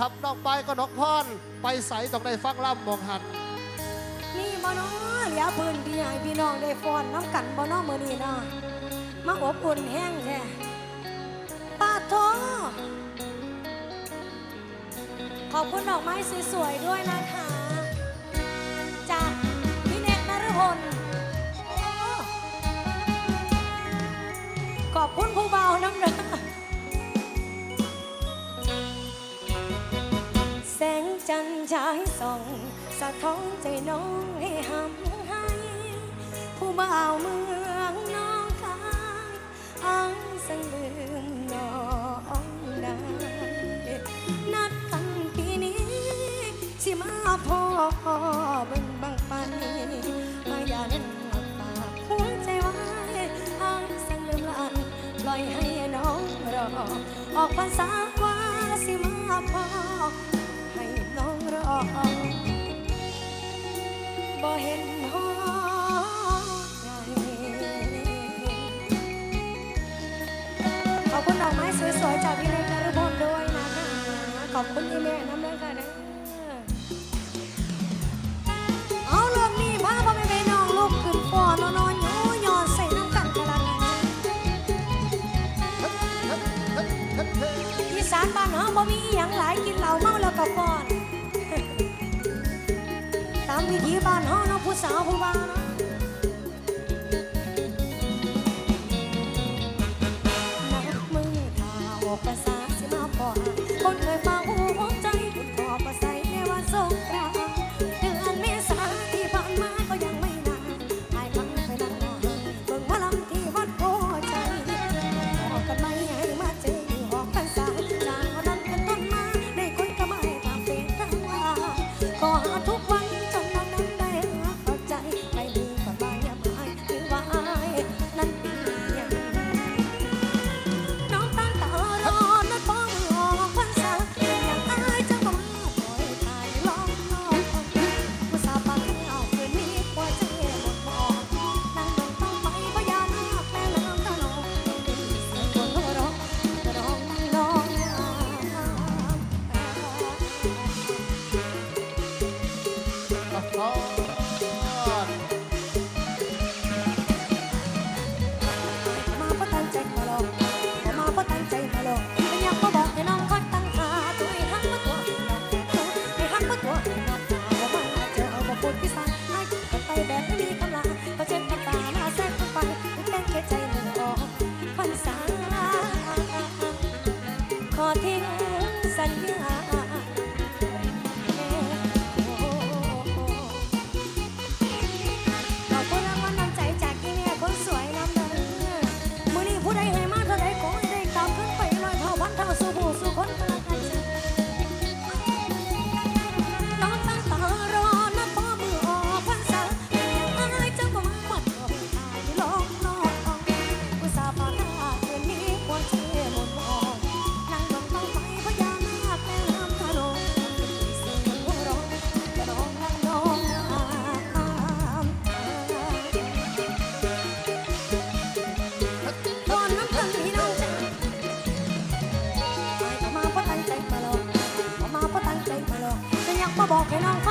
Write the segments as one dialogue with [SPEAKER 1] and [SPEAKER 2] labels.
[SPEAKER 1] ทับนอกไปก็นกพอนไปใสตองได้ฟังล่ำมองหัน
[SPEAKER 2] นี่บ่น้อเหลียพื้นพี่ใหญ่พี่น้องได้ฟอนน้ำกันบ่น้อมือนี่นะมาอบอุ่นแห้งแท้ป้าทอขอบคุณดอกไม้สวยๆด้วยนะคะจากพี่เน็กนฤพลขอบคุณผู้เบาน้ำเนื้อ จันฉายส่อง สะท้อนใจน้องให้หำให้ ผู้บ่าวเมืองน้องคายอ้างสังลืมน้องได้นัดกันปีนี้สิมาพ่อเบิ่งบังปันมายันปากหัวใจไว้อ้างสังลืมลันปล่อยให้น้องรอออกภาษาว่าสิมาพ่อ ขอบคุณดอกไม้สวยๆจากพี่เล็กนฤบลด้วยนะคะขอบคุณพี่แม่นะ บ้านห้องน้องผู้สาวผู้บ้านนักมึงถ้าออกภาษาสิมาพอคนเคยฟังหูหัวใจคุณขอภาษาในวันสงกรานเดือนเมษาที่ผ่านมาก็ยัง walking on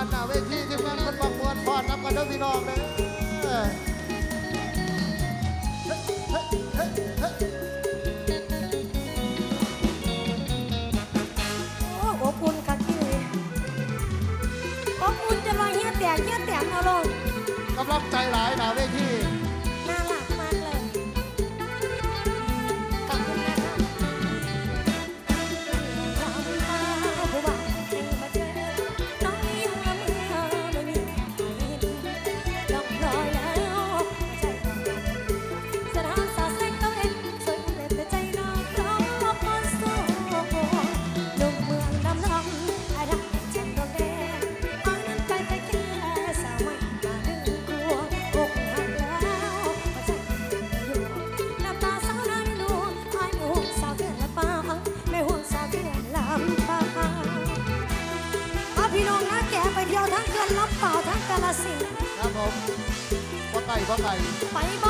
[SPEAKER 2] านหน้าเวทีที่มั
[SPEAKER 1] นมันบังมวลพอดนับกันเด้อพี่น้องเลย
[SPEAKER 2] โอ้อบอุ่คักที่เอบอุ่จะมาเฮี้ยแตกเฮี้
[SPEAKER 1] ย
[SPEAKER 2] แตกเอาลงกำลังใจหลายหน้าเว ว่าไบ้า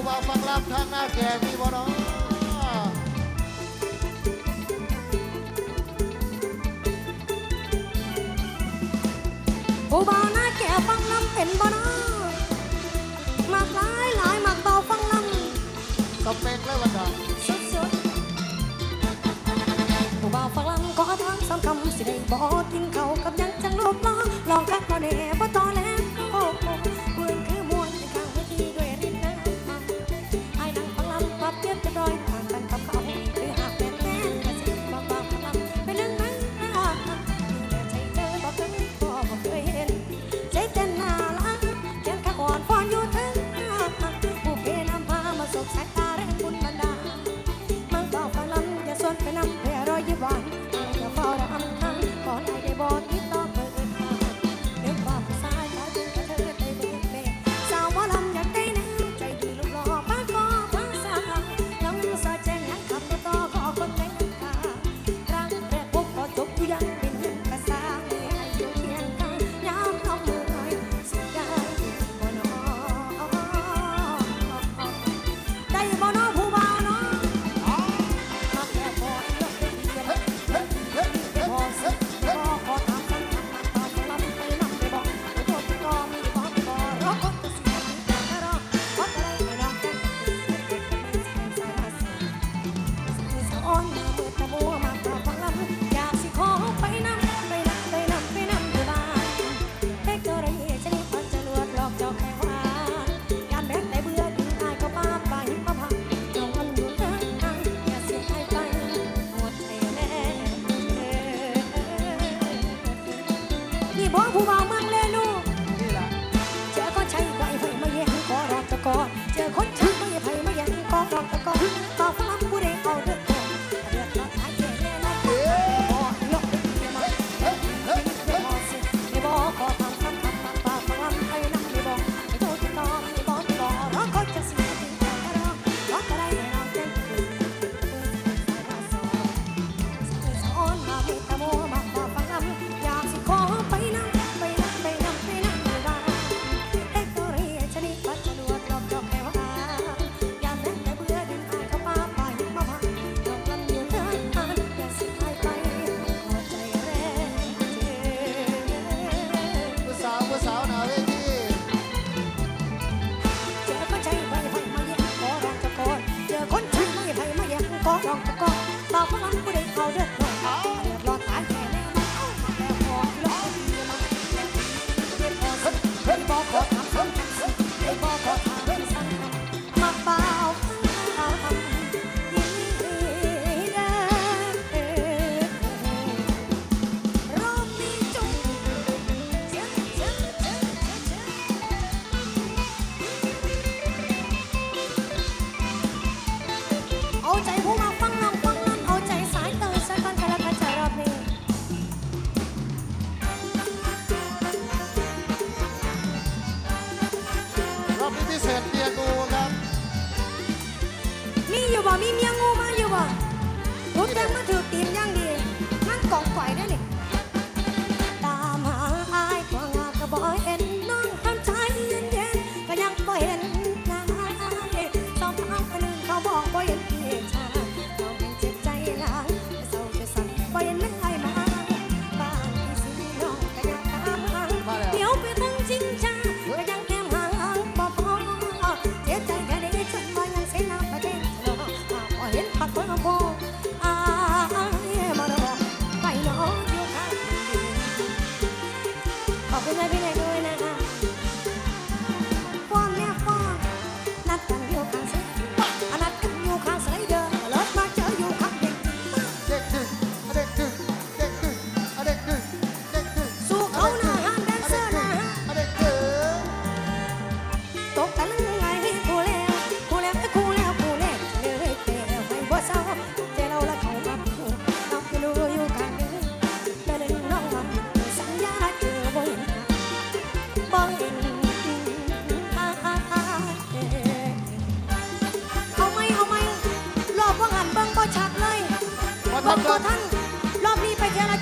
[SPEAKER 2] ผู้บ่าว
[SPEAKER 1] ฟังลำทางหน้าแก่มีบ่เนาะ
[SPEAKER 2] ผู้บ่าวหน้าแก่ฟังลำเป็นบ่เนาะมากหลายหลายมากเบาฟังลำก็เป็นเลยวันดสุดๆผู้บ่าวฟังลำก็ทางสามคำสิได้บ่ทิ้งเขากับยังจังลบล้อ
[SPEAKER 1] ล
[SPEAKER 2] องคักเขาเด้บ่ต่อแล้ว 发红包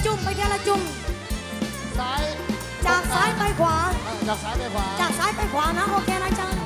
[SPEAKER 2] จุ่มไปเดีละจุ่ม
[SPEAKER 1] ซ้าย
[SPEAKER 2] จากซ้ายไปขวา
[SPEAKER 1] จากซ้ายไปขวา
[SPEAKER 2] จากซ้ายไปขวานะโอเคนะจัง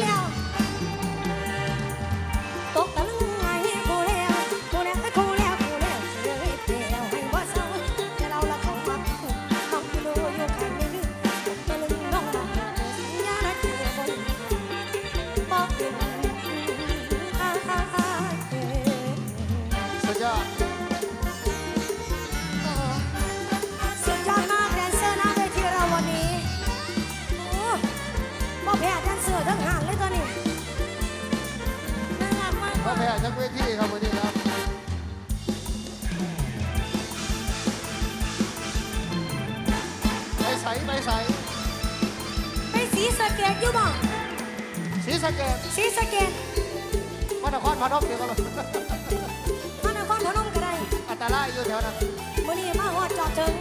[SPEAKER 2] แล้ว ใสไปสีสะเกดอยู่บ่สีสะ
[SPEAKER 1] เกด
[SPEAKER 2] สีสะเก
[SPEAKER 1] ด
[SPEAKER 2] พระน
[SPEAKER 1] คร
[SPEAKER 2] พนมเดี๋ยวก็
[SPEAKER 1] ล
[SPEAKER 2] งพระ
[SPEAKER 1] นครพนมก็
[SPEAKER 2] ได้
[SPEAKER 1] อันตรายอยู่แถวนั้น
[SPEAKER 2] มื้อนี้มาฮอดจอดถึง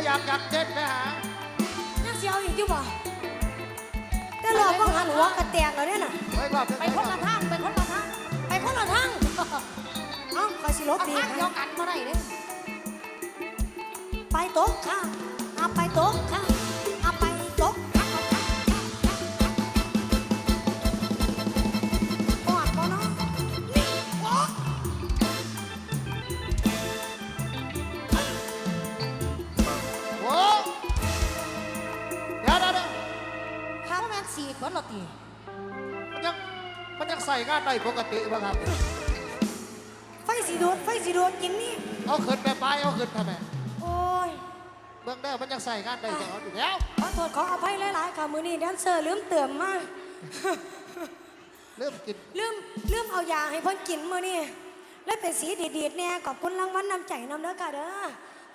[SPEAKER 2] เอาอยากอยากเต้
[SPEAKER 1] นไปหา
[SPEAKER 2] ยังเสียวอีกอยู่บ่แต่หลอกก็หันหัวกระแตกแล้วเนี่ยน่ะ
[SPEAKER 1] ไว้รอบ
[SPEAKER 3] ไปคนละทางไปคนละทาง
[SPEAKER 2] ไปคนละทางเอ้าคอยสิลบ
[SPEAKER 3] เอา
[SPEAKER 2] ดี
[SPEAKER 3] ทางเดียวกันมาได้เด้
[SPEAKER 2] ไปโต๊ะค่ะเอาไปโต๊ะค่ะา
[SPEAKER 1] ว
[SPEAKER 3] แมนสีคนละตี
[SPEAKER 1] มันยังมันยังใส่งานได้ปกติป่ะครับ
[SPEAKER 2] ไฟสีโดดไฟสีโดดกินนี่
[SPEAKER 1] เอาขึ้นไปไปเอาขึ้นทำไม
[SPEAKER 2] โอ้ย
[SPEAKER 1] เบื้องเด้อมันยังใส่งานได้แต่เอาอยู่แล้ว
[SPEAKER 2] ขอโทษขออภัยหลายๆค่ะมือนี้แดนเซอร์ลืมเติมมา
[SPEAKER 1] เริ่มกิน
[SPEAKER 2] ลืมลืมเอายาให้เพิ่นกินมื้อนี้และเป็นสีดีๆเนี่ยขอบคุณรางวัลนำใจนำเด้อค่ะเด้อ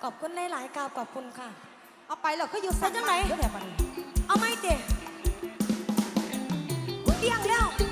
[SPEAKER 2] ขอบคุณหลายๆค่ะขอบคุณค่ะ
[SPEAKER 3] เอาไปแล้วก็อยู่
[SPEAKER 2] ไปจังไหน
[SPEAKER 3] เดี๋ยวแบบนี้
[SPEAKER 2] เอาไม่ติ 亮亮。